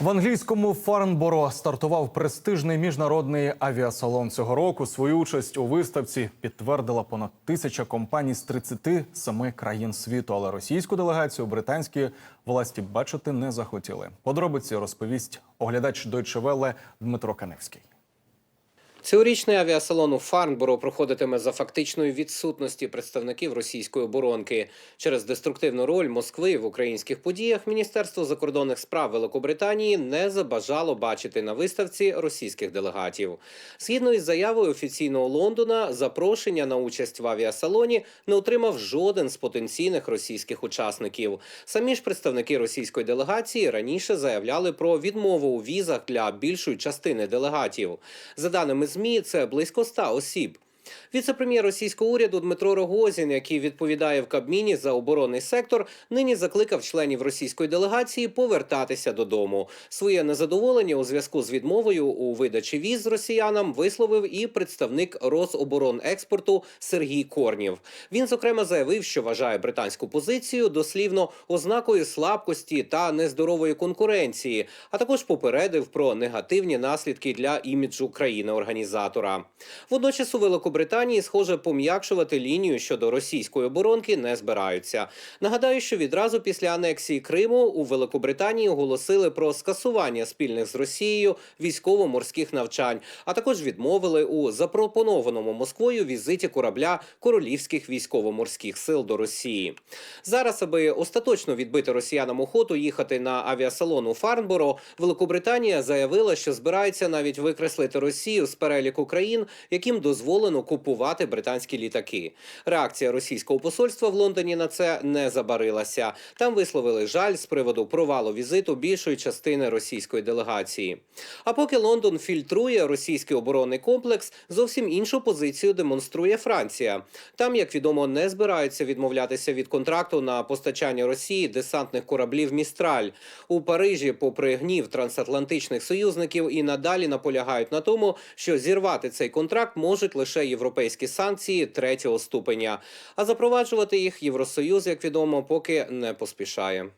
В англійському Фарнборо стартував престижний міжнародний авіасалон цього року. Свою участь у виставці підтвердила понад тисяча компаній з 37 країн світу. Але російську делегацію британські власті бачити не захотіли. Подробиці розповість оглядач Deutsche Welle Дмитро Каневський. Цьогорічний авіасалон у Фарнборо проходитиме за фактичної відсутності представників російської оборонки. Через деструктивну роль Москви в українських подіях Міністерство закордонних справ Великобританії не забажало бачити на виставці російських делегатів. Згідно із заявою офіційного Лондона, запрошення на участь в авіасалоні не отримав жоден з потенційних російських учасників. Самі ж представники російської делегації раніше заявляли про відмову у візах для більшої частини делегатів. За даними ЗМІ, це близько ста осіб. Віце-прем'єр російського уряду Дмитро Рогозін, який відповідає в Кабміні за оборонний сектор, нині закликав членів російської делегації повертатися додому. Своє незадоволення у зв'язку з відмовою у видачі віз росіянам висловив і представник Рособоронекспорту Сергій Корнів. Він зокрема заявив, що вважає британську позицію дослівно ознакою слабкості та нездорової конкуренції, а також попередив про негативні наслідки для іміджу країни-організатора. Водночас у Великобританії, схоже, пом'якшувати лінію щодо російської оборонки не збираються. Нагадаю, що відразу після анексії Криму у Великобританії оголосили про скасування спільних з Росією військово-морських навчань, а також відмовили у запропонованому Москвою візиті корабля королівських військово-морських сил до Росії. Зараз, аби остаточно відбити росіянам охоту їхати на авіасалон у Фарнборо, Великобританія заявила, що збирається навіть викреслити Росію з переліку країн, яким дозволено купувати британські літаки. Реакція російського посольства в Лондоні на це не забарилася. Там висловили жаль з приводу провалу візиту більшої частини російської делегації. А поки Лондон фільтрує російський оборонний комплекс, зовсім іншу позицію демонструє Франція. Там, як відомо, не збираються відмовлятися від контракту на постачання Росії десантних кораблів Містраль у Парижі, попри гнів трансатлантичних союзників, і надалі наполягають на тому, що зірвати цей контракт можуть лише європейські санкції третього ступеня. А запроваджувати їх Євросоюз, як відомо, поки не поспішає.